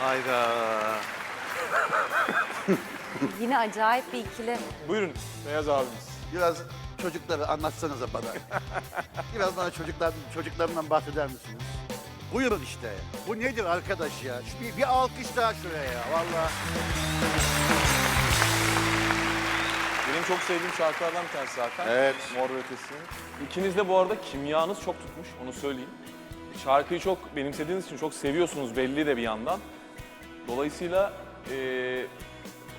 Hayda. Yine acayip bir ikili. Buyurun Beyaz abimiz. Biraz çocukları anlatsanıza bana. Biraz bana çocuklar, çocuklarından bahseder misiniz? Buyurun işte. Bu nedir arkadaş ya? Şu Bir, bir alkış daha şuraya ya. Vallahi. Benim çok sevdiğim şarkılardan bir tanesi zaten. Evet. Mor ve Ötesi'nin. İkiniz de bu arada kimyanız çok tutmuş, onu söyleyeyim. Şarkıyı çok benimsediğiniz için çok seviyorsunuz belli de bir yandan. Dolayısıyla eee,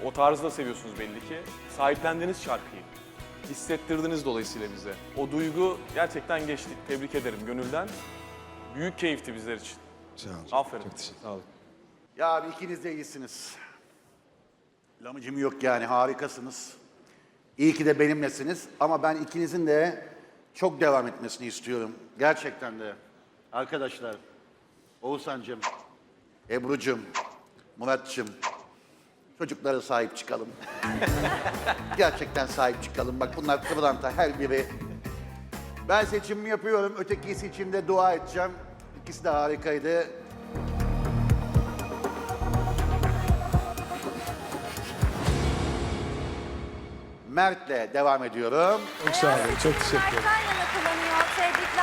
o tarzı da seviyorsunuz belli ki. Sahiplendiniz şarkıyı. Hissettirdiniz dolayısıyla bize. O duygu gerçekten geçti. Tebrik ederim gönülden. Büyük keyifti bizler için. Sağ olun. Aferin. Çok teşekkür ederim. Ya abi ikiniz de iyisiniz. Lamıcım yok yani harikasınız. İyi ki de benimlesiniz ama ben ikinizin de çok devam etmesini istiyorum. Gerçekten de. Arkadaşlar, Oğuzhan'cığım, Ebru'cum, Murat'cığım, çocuklara sahip çıkalım. Gerçekten sahip çıkalım. Bak bunlar kıvranta her biri. Ben seçimimi yapıyorum. Ötekisi için de dua edeceğim. İkisi de harikaydı. Mert'le devam ediyorum. Çok sağ olun. Çok teşekkür ederim. Mert'ten yana kullanıyor. Tebrikler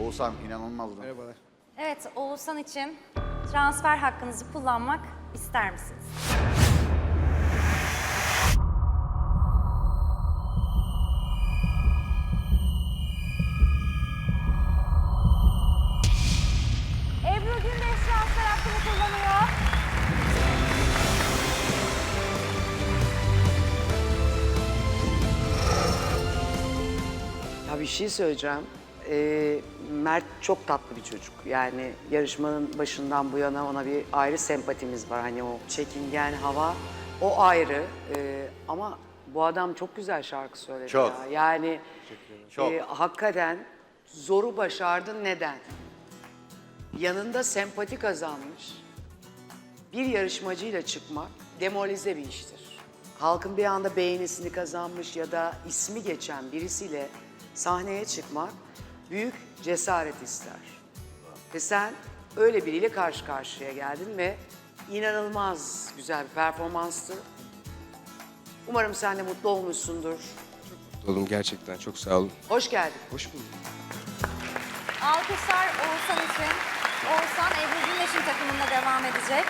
Oğuzhan inanılmazdı. Merhabalar. Evet Oğuzhan için transfer hakkınızı kullanmak ister misiniz? Ebru Gündeş transfer hakkını kullanıyor. Ya bir şey söyleyeceğim. Ee, Mert çok tatlı bir çocuk. Yani yarışmanın başından bu yana ona bir ayrı sempatimiz var. Hani o çekingen hava o ayrı. Ee, ama bu adam çok güzel şarkı söyledi Çok. ya. Yani Çok. e, hakikaten zoru başardın neden? Yanında sempati kazanmış bir yarışmacıyla çıkmak demolize bir iştir. Halkın bir anda beğenisini kazanmış ya da ismi geçen birisiyle sahneye çıkmak büyük cesaret ister. Ve sen öyle biriyle karşı karşıya geldin ve inanılmaz güzel bir performanstı. Umarım sen de mutlu olmuşsundur. Mutlu oldum gerçekten. Çok sağ olun. Hoş geldin. Hoş bulduk. Alkışlar Oğuzhan için. Oğuzhan Ebru Gündeş'in takımında devam edecek.